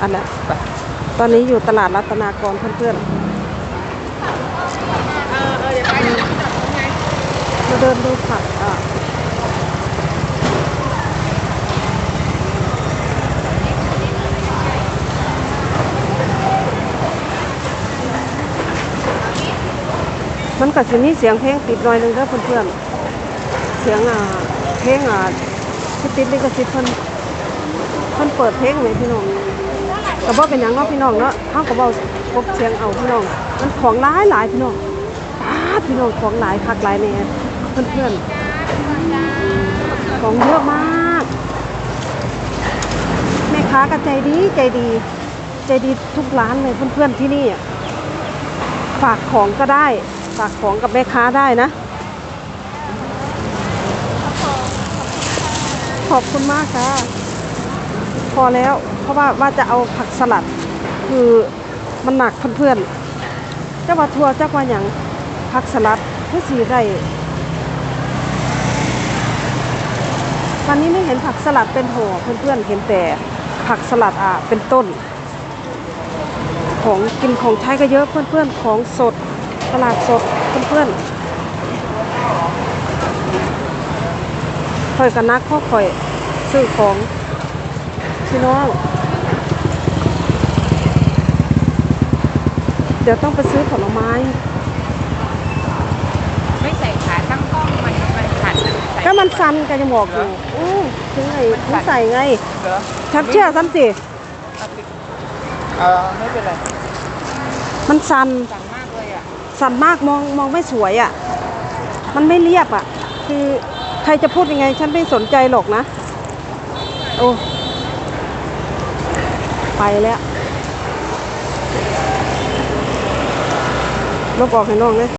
อันนั้นตอนนี้อยู่ตลาดรัตนากรเพื่อนๆมาเดินดูผักอะมันก็จะมีเสียงเพลงติดหน่อยนึงเด้อเพื่อนๆ เสียงอ่าเพลงอ่าที่ติดลิขสิทธิ์เพิ่นเพิ่นเปิดเพลงไหมพี่น้อง ก็บ่เป็นหยังเนาะพี่น้องเนาะเฮาก็เว้ากบเสียงเอาพี่น้อง มันของหลายหลายพี่น้องป้าพี่น้องของหลายคักหลายแน่เพื่อนๆของเยอะมาก แม่ค้าก็ใจดีใจดี ใจดีทุกร้านเลยเพื่อนๆที่นี่อะฝากของก็ได้ ฝากของกับแม่ค้าได้นะ ขอบคุณมากค่ะ พอแล้ว เพราะว่าว่าจะเอาผักสลัด คือมันหนักเพื่อนๆเจ้าว่าทัวร์เจ้าว่าอย่างผักสลัดเพื่อสีได้ตอนนี้ไม่เห็นผักสลัดเป็นห่อเพื่อนๆเห็นแต่ผักสลัดอะเป็นต้น ของกินของใช้ก็เยอะเพื่อนๆของสดตลาดสดเพื่อนๆค่อยกันนักข้อค่อยซื้อของ พี่น้อง เดี๋ยวต้องไปซื้อผลไม้ ไม่ใส่ขาตั้งกล้องมันมันขัดอะใส่ก็มันฟันกันจะบอกอยู่อู้ถึงไงถึงใส่ไงเหรอฉันเชื่อฉันสิเออไม่เป็นไร มันสันสั่งมากเลยอะสันมากมองมองไม่สวยอะ มันไม่เรียบอะ คือใครจะพูดยังไง ฉันไม่สนใจหรอกนะ โอ้ ไปแล้วลบออกให้น้องเลย